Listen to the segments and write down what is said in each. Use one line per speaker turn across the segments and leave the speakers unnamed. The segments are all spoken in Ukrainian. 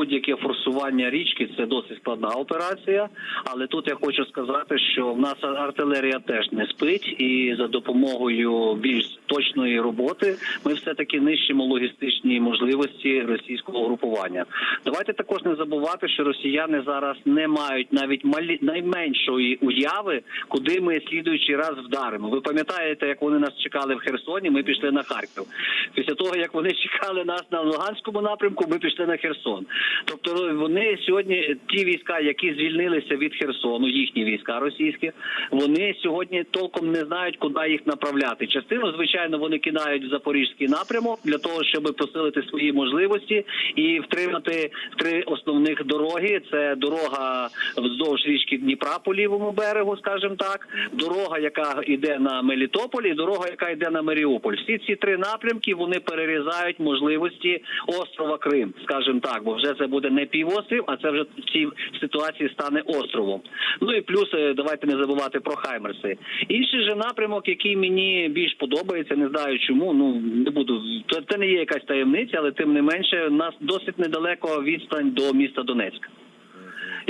будь-яке форсування річки це досить складна операція. Але тут я хочу сказати, що в нас артилерія теж не спить, і за допомогою більш точної роботи ми все таки нищимо логістичні можливості російського групування. Давайте також не забувати, що росіяни зараз не мають навіть малі найменшої уяви, куди ми слідуючий раз вдаримо. Ви пам'ятаєте, як вони нас чекали в Херсоні? Ми пішли на Харків. Після того як вони чекали нас на Луганському напрямку, ми пішли на Херсон. Тобто вони сьогодні ті війська, які звільнилися від Херсону, їхні війська російські, вони сьогодні толком не знають, куди їх направляти. Частину, звичайно, вони кидають в запорізький напрямок для того, щоб посилити свої можливості і втримати три основних дороги: це дорога вздовж річки Дніпра по лівому берегу, скажімо так, дорога, яка йде на Мелітополь, і дорога, яка йде на Маріуполь. Всі ці три напрямки вони перерізають можливості острова Крим, скажімо так, бо вже це буде не півострів, а це вже в цій ситуації стане островом. Ну і плюс е, давайте не забувати про Хаймерси. Інший же напрямок, який мені більш подобається, не знаю чому. Ну не буду це, не є якась таємниця, але тим не менше, нас досить недалеко відстань до міста Донецька.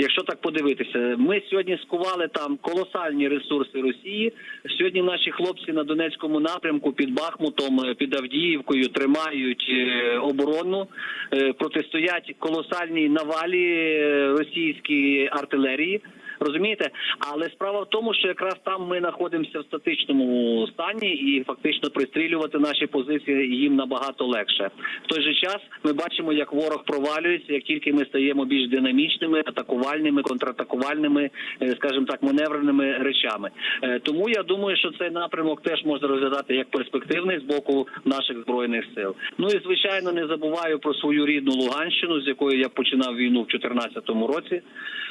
Якщо так подивитися, ми сьогодні скували там колосальні ресурси Росії. Сьогодні наші хлопці на Донецькому напрямку під Бахмутом, е, під Авдіївкою тримають е, оборону, е, протистоять колосальній навалі російській артилерії. Розумієте, але справа в тому, що якраз там ми знаходимося в статичному стані, і фактично пристрілювати наші позиції їм набагато легше. В той же час ми бачимо, як ворог провалюється, як тільки ми стаємо більш динамічними, атакувальними, контратакувальними, е, скажімо так, маневреними речами. Е, Тому я думаю, що цей напрямок теж можна розглядати як перспективний з боку наших збройних сил. Ну і звичайно, не забуваю про свою рідну Луганщину, з якої я починав війну в 2014 році.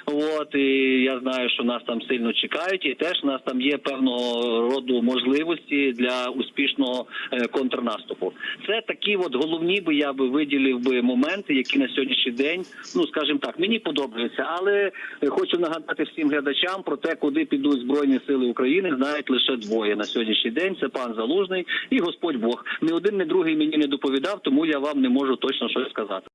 От і я знаю, що нас там сильно чекають, і теж нас там є певного роду можливості для успішного е, контрнаступу. Це такі от головні би я би виділив би моменти, які на сьогоднішній день, ну скажімо так, мені подобаються. Але е, хочу нагадати всім глядачам про те, куди підуть збройні сили України. Знають лише двоє на сьогоднішній день. Це пан Залужний і Господь Бог. Ні один, ні другий мені не доповідав, тому я вам не можу точно щось сказати.